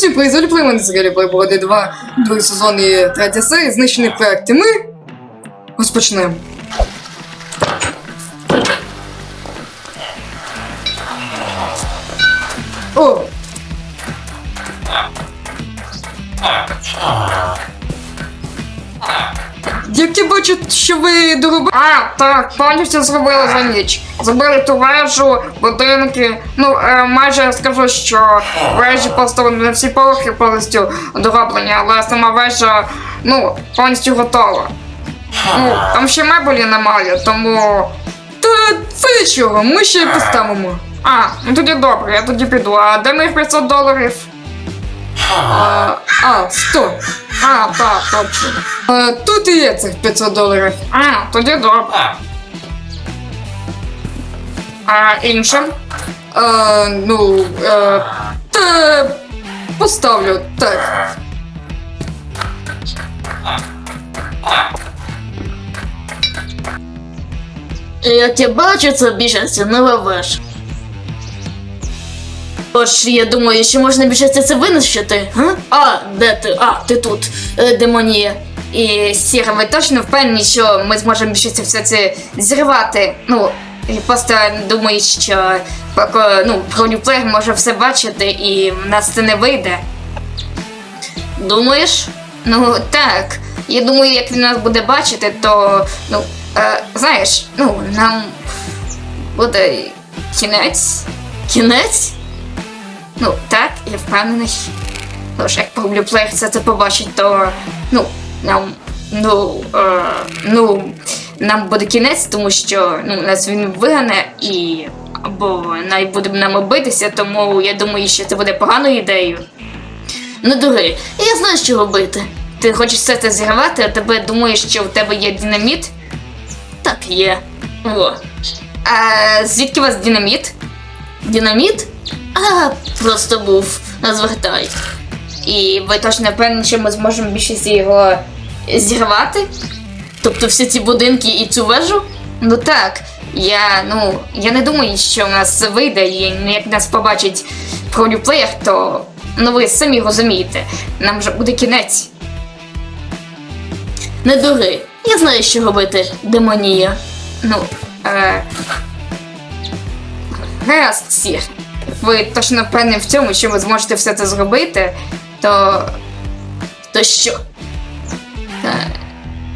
Привіт, Олі мене з Геліплей Бороди 2, другий сезон і третя серія, знищений проект. І ми розпочнемо. О! Як я бачу, що ви доробили. А, так, повністю зробили за ніч. Зробили ту вежу, будинки. Ну, е, майже скажу, що вежі поставлені на всі поверхи повністю дороблені, але сама вежа, ну, повністю готова. Ну, там ще меблі немає, тому. Та це нічого, ми ще поставимо. А, ну тоді добре, я тоді піду. А де моїх 500 доларів? А, а 100. А, так, точно. А, тут і є цих 500 доларів. А, тоді добре. А іншим? А, ну, е, та поставлю так. Як я бачу, це більшості нова веж. Тож я думаю, що можна більшості це винищити. А, де ти? А, ти тут, е, демонія. І Сіра, ви точно впевнені, що ми зможемо більшості все це зірвати? Ну, просто думаю, що ну, бронеплеєр може все бачити і в нас це не вийде. Думаєш? Ну так. Я думаю, як він нас буде бачити, то ну е, знаєш, ну нам буде кінець. Кінець? Ну так, я впевнений. Тож як проблюплеєр все це побачить, то ну нам ну е, ну нам буде кінець, тому що ну нас він вигане і або навіть буде нам битися, тому я думаю, що це буде поганою ідеєю. Не дури, я знаю, що робити. Ти хочеш все це зірвати, а тебе думаєш, що в тебе є динаміт? Так, є. О. А звідки у вас динаміт? Динаміт? А, просто був. Не звертай. І ви точно певні, що ми зможемо більшість його зірвати? Тобто всі ці будинки і цю вежу? Ну так. Я ну я не думаю, що в нас вийде, і як нас побачить пролюплеєр, то ну ви самі розумієте, нам вже буде кінець. Не дури. Я знаю, що робити, демонія. Ну, е... гаразд, сір. Ви точно впевнені в цьому, що ви зможете все це зробити, то. То що? Та,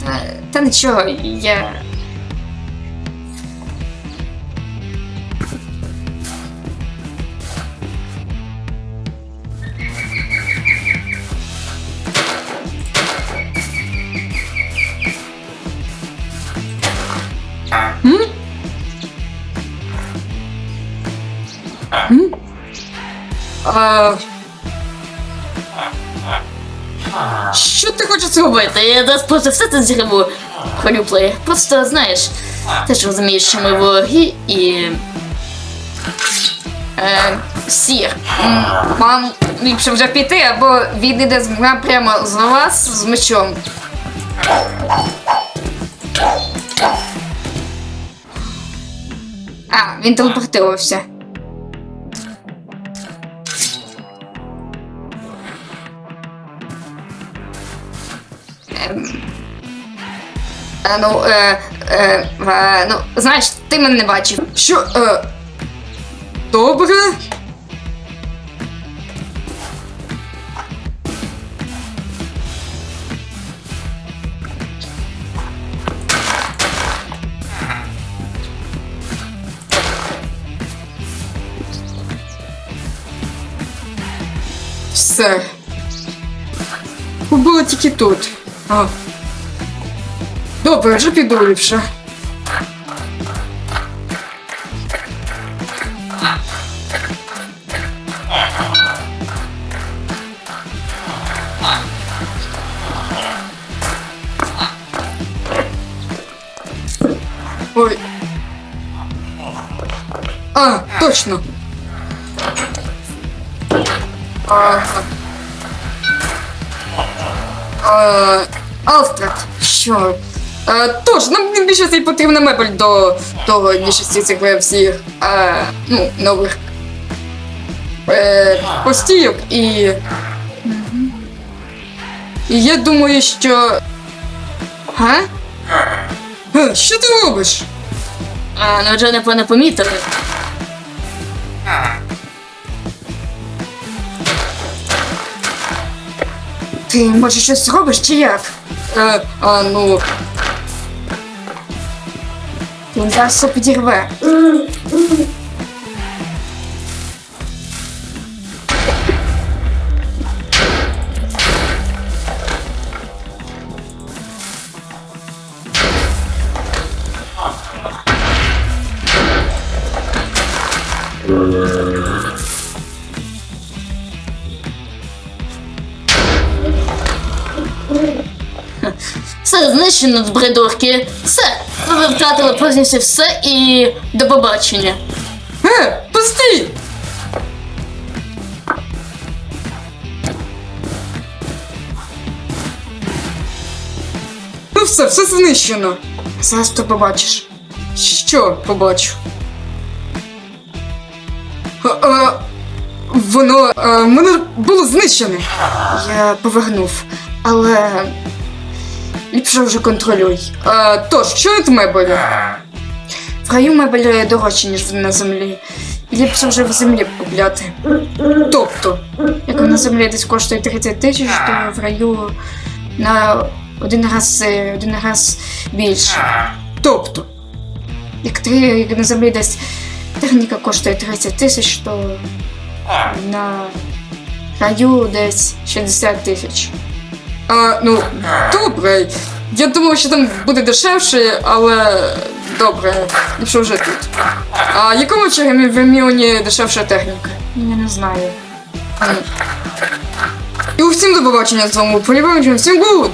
та, та нічого, я. Що ти хочеш зробити? Я зараз просто все це зірву. Холюплеєр. Просто знаєш, ти ж розумієш, що ми вороги і. Е, сір. Вам ліпше вже піти, або він іде з прямо з вас з мечом. А, він телепортувався. Е, Ну, е, е, е, ну, знаєш, ти мене не бачив. Що? Е, добре? Все. Було тільки тут. А. Добре, вже піду ліпше. Ой. А, точно. А, а, Алстрад, що? А, тож, нам більше цей потрібна мебель до того більшості цих е, всіх а, ну, нових е, постійок і я думаю, що. Га? Е, Що ти робиш? А, ну вже напевно помітили. Ти може щось зробиш чи як? Е, а ну. Він зараз все підірве. Все знищено з бредурки. Все. Ви втратили повністю все і до побачення. Е, пусти! Ну все, все знищено. Зараз то побачиш. Що побачу? А, а, воно а, мене було знищене. Я повернув, але ліпше вже контролюй. А, тож, що від мебелі? В раю мебель дорожче, ніж на землі. Ліпше вже в землі купляти. Тобто, Як на землі десь коштує 30 тисяч, то в раю на один раз, е, один раз більше. тобто, Як, три, як на землі десь техніка коштує 30 тисяч, то на раю десь 60 тисяч. А, ну, добре. Я думав, що там буде дешевше, але добре, якщо вже тут. А якому чергу в Мілоні дешевша техніка? Я не знаю. І усім до побачення з вами. Полюбаємо, всім гуд!